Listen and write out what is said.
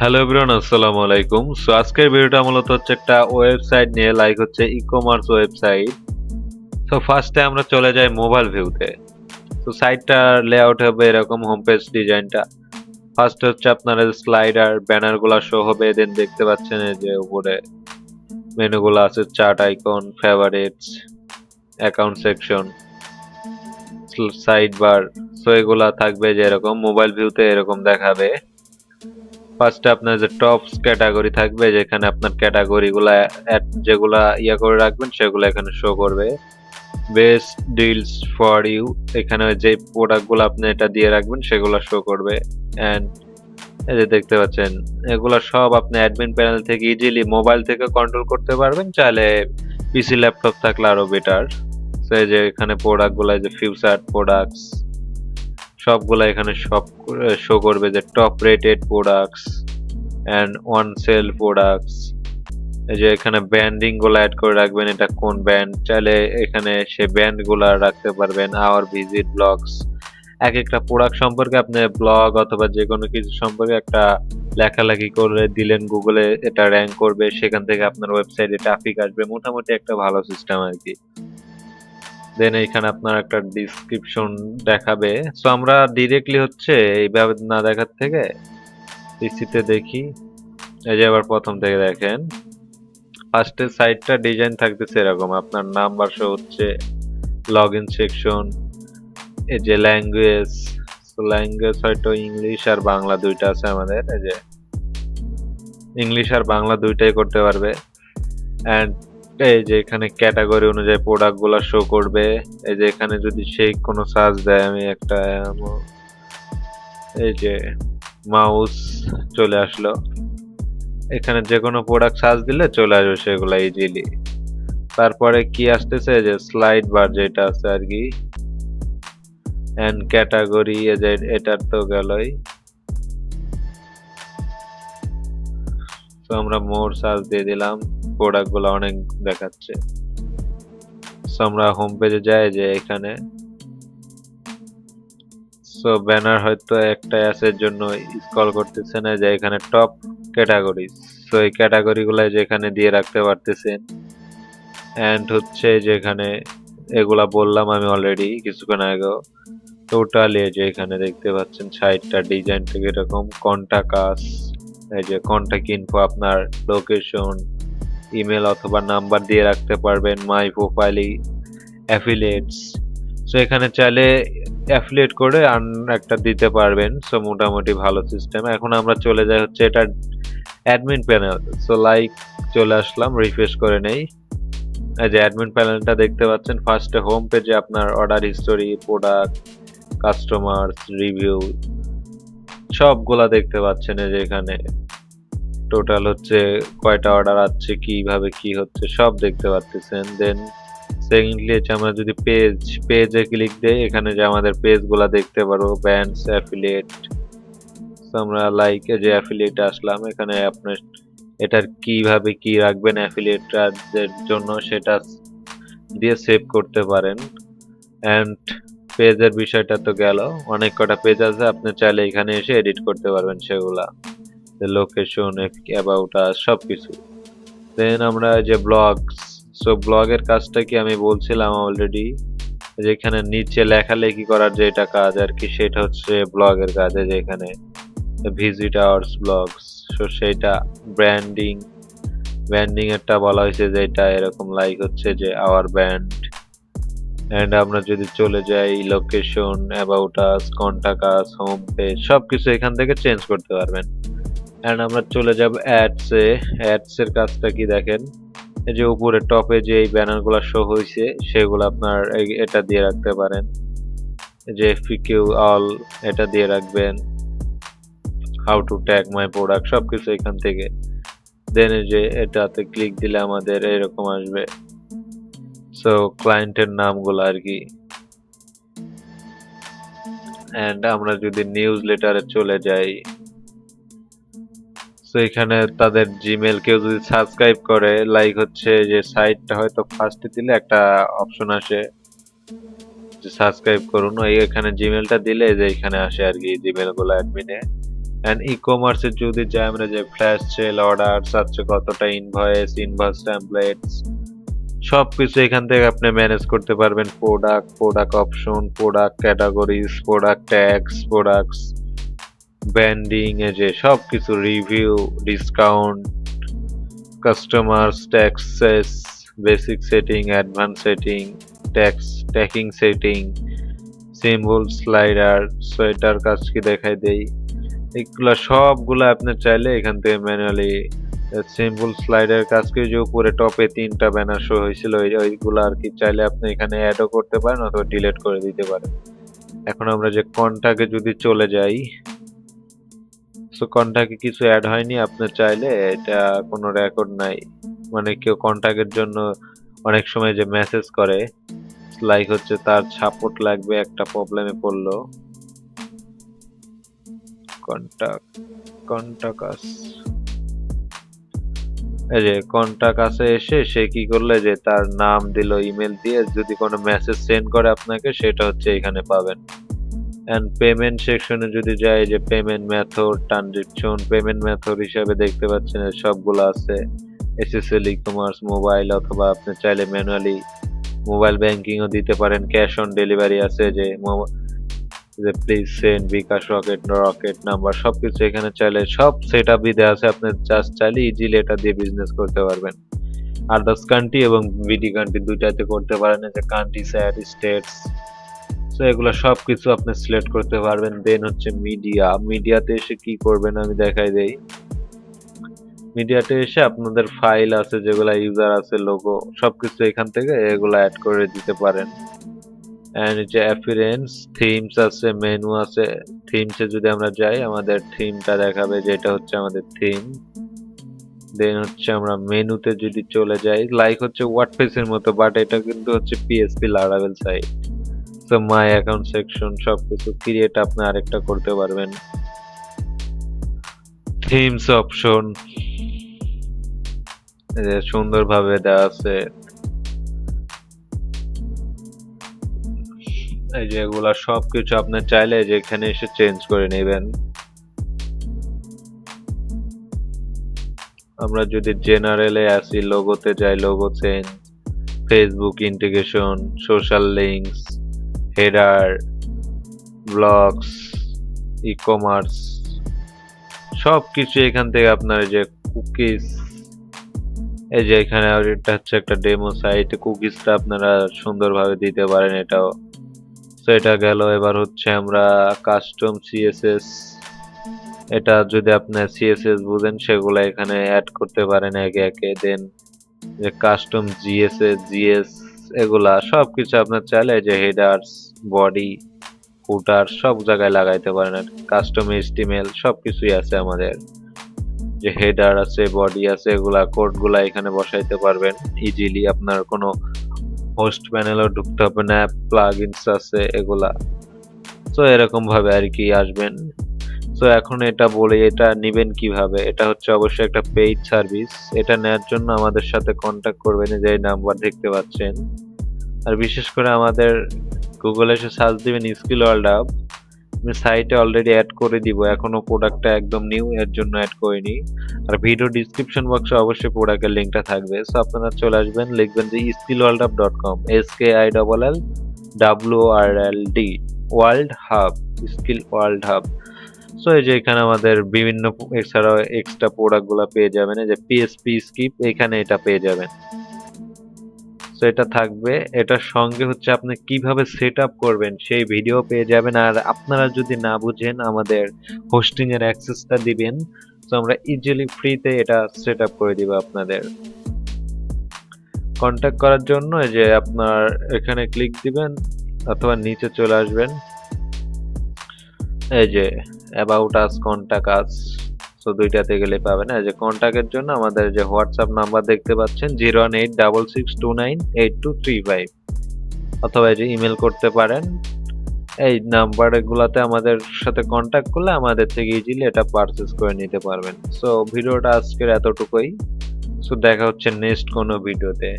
Hello everyone আসসালামু আলাইকুম so আজকের ভিডিওটা মূলত হচ্ছে একটা ওয়েবসাইট নিয়ে লাইক হচ্ছে ই কমার্স ওয়েবসাইট সো ফার্স্টে আমরা চলে যাই মোবাইল ভিউতে তো সাইটটার লেআউট হবে এরকম হোম পেজ ডিজাইনটা ফার্স্ট হচ্ছে আপনার স্লাইডার ব্যানারগুলো শো হবে দেন দেখতে পাচ্ছেন যে উপরে মেনুগুলো আছে chart icon favourites account section side bar so এগুলা থাকবে যে এরকম মোবাইল ভিউতে এরকম দেখাবে। ফার্স্টে আপনার যে টপস ক্যাটাগরি থাকবে, যেখানে আপনার ক্যাটাগরি গুলা add- যেগুলা ইয়া করে রাখবেন, সেগুলো এখানে শো করবে। বেস্ট ডিলস ফর ইউ এখানে যে প্রোডাক্টগুলো আপনি এটা দিয়ে রাখবেন, সেগুলো শো করবে। এন্ড এই যে দেখতে পাচ্ছেন, এগুলা সব আপনি অ্যাডমিন প্যানেল থেকে ইজিলি মোবাইল থেকে কন্ট্রোল করতে পারবেন, চাইলে পিসি ল্যাপটপ থাকলে আরও বেটার এই যে এখানে প্রোডাক্টগুলা যে ফিউচার প্রোডাক্টস সবগুলা এখানে সব শো করবে যে top rated products and one sale products এই যে এখানে ব্যান্ডিংগুলো অ্যাড করে রাখবেন, এটা কোন ব্যান্ড চাইলে এখানে সে ব্যান্ডগুলা রাখতে পারবেন আওয়ার ভিজিট ব্লগস এক একটা প্রোডাক্ট সম্পর্কে আপনি ব্লগ অথবা যে কোনো কিছু সম্পর্কে একটা লেখালেখি করে দিলেন গুগলে এটা র্যাঙ্ক করবে, সেখান থেকে আপনার ওয়েবসাইটে ট্রাফিক আসবে। মোটামুটি একটা ভালো সিস্টেম আর কি। দেন এখানে আপনার একটা ডিসক্রিপশন দেখাবে। সো আমরা ডিরেক্টলি হচ্ছে এইভাবে না দেখার থেকে পিসিতে দেখি। এই যে আবার প্রথম থেকে দেখেন। ফার্স্টের সাইটটা ডিজাইন থাকতেছে এরকম। আপনার নাম্বার শো হচ্ছে লগ ইন সেকশন এই যে ল্যাঙ্গুয়েজ ল্যাঙ্গুয়েজ হয়তো ইংলিশ আর বাংলা দুইটা আছে আমাদের। এই যে ইংলিশ আর বাংলা দুইটাই করতে পারবে। অ্যান্ড এই যে এখানে ক্যাটাগরি অনুযায়ী প্রোডাক্টগুলা শো করবে। এই যে এখানে যদি সেই কোনো সার্চ দেয়, আমি একটা এই যে মাউস চলে আসলো। এখানে যে কোনো প্রোডাক্ট সার্চ দিলে চলে আসবে সেগুলা ইজিলি তারপরে কি আসতেছে? যে স্লাইড বার যেটা আছে আর কি। এন্ড ক্যাটাগরি এটার তো গেলই। তো আমরা মোর সার্চ দিয়ে দিলাম। প্রোডাক্টগুলো অনেক দেখাচ্ছে। সো আমরা হোম পেজে যাই যে এখানে। সো ব্যানার হয়তো একটা এর জন্য স্ক্রল করতেছে না যে এখানে টপ ক্যাটাগরি সো এই ক্যাটাগরি গুলো যেখানে দিয়ে রাখতে পারতেছেন। এন্ড হচ্ছে যেখানে এগুলা বললাম আমি অলরেডি কিছুক্ষণ আগেও। টোটালি যে এখানে দেখতে পাচ্ছেন সাইটটা ডিজাইন থেকে এরকম কন্টাকাস এই যে কন্টাক্ট ইনফো আপনার লোকেশন ইমেল অথবা নাম্বার দিয়ে রাখতে পারবেন মাই প্রোফাইলি অ্যাফিলিয়েটস। সো এখানে চাইলে অ্যাফিলিয়েট করে একটা দিতে পারবেন। সো মোটামুটি ভালো সিস্টেম এখন আমরা চলে যাই হচ্ছে এটা অ্যাডমিন প্যানেল সো লাইক চলে আসলাম রিফ্রেশ করে নেই। এই যে অ্যাডমিন প্যানেলটা দেখতে পাচ্ছেন ফার্স্টে হোম পেজে আপনার order history product customer review সবগুলা দেখতে পাচ্ছেন এই যে এখানে। টোটাল হচ্ছে কয়টা অর্ডার আছে, কীভাবে কি হচ্ছে, সব দেখতে পাচ্ছেন দেন সেকেন্ডলি হচ্ছে আমরা যদি পেজ পেজে ক্লিক দেই, এখানে যে আমাদের পেজগুলা দেখতে পারব ব্যান্ডস অ্যাফিলিয়েট আমরা লাইকে যে অ্যাফিলিয়েট আসলাম, এখানে আপনার এটার কীভাবে কি রাখবেন অ্যাফিলিয়েটারদের জন্য, সেটা দিয়ে সেভ করতে পারেন। অ্যান্ড পেজের বিষয়টা তো গেল। অনেক কটা পেজ আছে, আপনি চাইলে এখানে এসে এডিট করতে পারবেন সেগুলা। লোকেশন অ্যাবাউট আস সব কিছু দেন আমরা যে ব্লগ সো ব্লগের কাজটা কি আমি বলছিলাম অলরেডি যেখানে নিচে লেখালেখি করার যেটা কাজ, আর কি সেটা হচ্ছে ব্লগের কাজে যেখানে ভিজিট আওয়ার্স ব্লগস সো সেইটা ব্র্যান্ডিং ব্র্যান্ডিং এরটা বলা হয়েছে যেটা এরকম লাইক হচ্ছে যে আওয়ার ব্যান্ড এন্ড আমরা যদি চলে যাই location about us contact us home page সবকিছু এখান থেকে চেঞ্জ করতে পারবেন। এন্ড আমরা চলে যাব অ্যাডস এ। অ্যাডস এর কাজটা কি দেখেন? এই যে উপরে টপে যে এই ব্যানারগুলো শো হয়েছে, সেগুলো আপনার এটা দিয়ে রাখতে পারেন। যে এফপিকিউ অল এটা দিয়ে রাখবেন। How to tag my product সবকিছু এখান থেকে। দেন যে এটাতে ক্লিক দিলে আমাদের এরকম আসবে। সো ক্লায়েন্টের নামগুলো আর কি। এন্ড আমরা যদি নিউজ লেটারে চলে যাই। তো এখানে তাদের জিমেল কেউ যদি সাবস্ক্রাইব করে লাইক হচ্ছে যে সাইটটা হয়তো ফার্স্টে দিলে একটা অপশন আসে যে সাবস্ক্রাইব করুন। ওই এখানে জিমেলটা দিলে যে এখানে আসে আর কি জিমেলগুলো অ্যাডমিনে অ্যান্ড ই কমার্সে যদি যাই আমরা যে ফ্ল্যাশ সেল অর্ডার আছে কতটা ইনভয়েস ইনভয়েস টেমপ্লেটস সব কিছু এখান থেকে আপনি ম্যানেজ করতে পারবেন। Product product option product categories product tax products branding এ যে সব কিছু review discount customers taxes basic setting advance setting tax tracking setting symbol slider sweater কাজ কি দেখাই দেই। এগুলা সবগুলা আপনি চাইলে এখান থেকে ম্যানুয়ালি সিম্পল স্লাইডার কাজ করে যে উপরে টপে তিনটা ব্যানার শো হয়েছিল, ওই- ওইগুলো আর কি চাইলে আপনি এখানে অ্যাডও করতে পারেন অথবা ডিলিট করে দিতে পারেন। এখন আমরা যে কন্টাকে যদি চলে যাই সো কন্টাকে কিছু অ্যাড হয়নি আপনি চাইলে এটা কোনো রেকর্ড নাই। মানে কেউ কন্টাক্টের জন্য অনেক সময় যে মেসেজ করে লাইক হচ্ছে তার সাপোর্ট লাগবে একটা প্রবলেমে পড়ল। কন্টাক্ট কন্টাকাস এই যে কন্টাক্ট কাছে এসে সে কি করলে যে তার নাম দিল ইমেল দিয়ে যদি কোনো মেসেজ সেন্ড করে আপনাকে, সেটা হচ্ছে এখানে পাবেন। এন্ড পেমেন্ট সেকশনে যদি যাই, যে payment method transaction payment method হিসাবে দেখতে পাচ্ছেন সবগুলো আছে। এসএসএল ই কমার্স মোবাইল অথবা আপনি চাইলে ম্যানুয়ালি মোবাইল ব্যাংকিংও দিতে পারেন। ক্যাশ অন ডেলিভারি আছে যে যে please send bKash Rocket Rocket number সব কিছু এখানে চাইলে সব সেট আপ দেওয়া আছে। আপনি জাস্ট চাইলে ইজিলি এটা দিয়ে বিজনেস করতে পারবেন। আদার্স কান্ট্রি এবং বিডি কান্ট্রি দুইটাতে করতে পারেন। যে কান্ট্রি স্যাট স্টেটস তো এগুলো সব কিছু আপনি সিলেক্ট করতে পারবেন। দেন হচ্ছে মিডিয়া মিডিয়াতে এসে কি করবেন আমি দেখাই দেই। মিডিয়াতে এসে আপনাদের ফাইল আছে, যেগুলা ইউজার আছে লোগো সবকিছু এখান থেকে এগুলা অ্যাড করে দিতে পারেন। অ্যান্ড যে অ্যাপিয়ারেন্স থিমস আছে মেনু আছে। থিমসে যদি আমরা যাই, আমাদের থিমটা দেখাবে যেটা হচ্ছে আমাদের থিম দেন হচ্ছে আমরা মেনুতে যদি চলে যাই লাইক হচ্ছে ওয়ার্ডপ্রেসের মতো বাট এটা কিন্তু হচ্ছে পিএসপি লারাভেল সাইট তো মাই অ্যাকাউন্ট সেকশন সবকিছু ক্রিয়েট আপনি আরেকটা করতে পারবেন। থিমস অপশন সুন্দরভাবে দেওয়া আছে। এই যে এগুলা সবকিছু আপনি চাইলে যে এখানে এসে চেঞ্জ করে নেবেন। আমরা যদি জেনারেলে আসি লোগোতে যাই logo change Facebook integration social links header, blogs ecommerce সব কিছু এখান থেকে আপনার যে কুকিজ, এই যে এখানে এটা হচ্ছে একটা ডেমো সাইট কুকিজটা আপনারা সুন্দরভাবে দিতে পারেন এটাও। তো এটা গেল, এবার হচ্ছে আমরা কাস্টম সিএসএস এটা যদি আপনি সিএসএস বুঝেন, সেগুলো এখানে অ্যাড করতে পারেন একে একে। দেন যে কাস্টম জিএসএস জিএস এগুলা সবকিছু আপনার চাইলে যে হেডার্স বডি ফুটার সব জায়গায় লাগাইতে পারেন। কাস্টম এইচটিএমএল সবকিছুই আছে আমাদের। যে হেডার আছে বডি আছে, এগুলা কোডগুলা এখানে বসাইতে পারবেন। ইজিলি আপনার কোনো হোস্ট প্যানেলও ঢুকতে হবে না প্লাগইনস আছে, এগুলা। তো এরকম ভাবে আর কি আসবেন। তো এখন এটা বলে এটা নিবেন কীভাবে? এটা হচ্ছে অবশ্যই একটা পেইড সার্ভিস এটা নেওয়ার জন্য আমাদের সাথে কন্ট্যাক্ট করবেন যে নাম্বার দেখতে পাচ্ছেন। আর বিশেষ করে আমাদের গুগলে এসে সার্চ দিবেন স্কিল ওয়ার্ল্ড আপ আমি সাইটে অলরেডি অ্যাড করে দিব। এখনও প্রোডাক্টটা একদম নিউ এর জন্য অ্যাড করিনি। আর ভিডিও ডিসক্রিপশন বক্সে অবশ্যই প্রোডাক্টের লিঙ্কটা থাকবে। সো আপনারা চলে আসবেন, লিখবেন যে skill world up dot com S K I double L W R L D world hub skill world hub so এই যে এখানে আমাদের বিভিন্ন এছাড়াও এক্সট্রা প্রোডাক্টগুলা পেয়ে যাবেন। এই যে পিএসপি স্কিপ এখানে এটা পেয়ে যাবেন। এটা থাকবে। এটার সঙ্গে হচ্ছে আপনি কীভাবে সেট আপ করবেন সেই ভিডিও পেয়ে যাবেন। আর আপনারা যদি না বুঝেন আমাদের হোস্টিং এর অ্যাক্সেসটা দিবেন, তো আমরা ইজিলি ফ্রিতে এটা সেট আপ করে দিব আপনাদের। কন্ট্যাক্ট করার জন্য যে আপনার এখানে ক্লিক দিবেন অথবা নিচে চলে আসবেন। এই যে অ্যাবাউট আস কন্ট্যাক্ট আস তো দুইটাতে গেলে পাবেন। এই যে কন্ট্যাক্টের জন্য আমাদের যে হোয়াটসঅ্যাপ নাম্বার দেখতে পাচ্ছেন zero one eight double six two nine eight two three five অথবা এই যে ইমেল করতে পারেন। এই নাম্বার গুলাতে আমাদের সাথে কন্ট্যাক্ট করলে আমাদের থেকে ইজিলি এটা পারচেস করে নিতে পারবেন। সো ভিডিওটা আজকের এতটুকুই। সো দেখা হচ্ছে নেক্সট কোনো ভিডিওতে।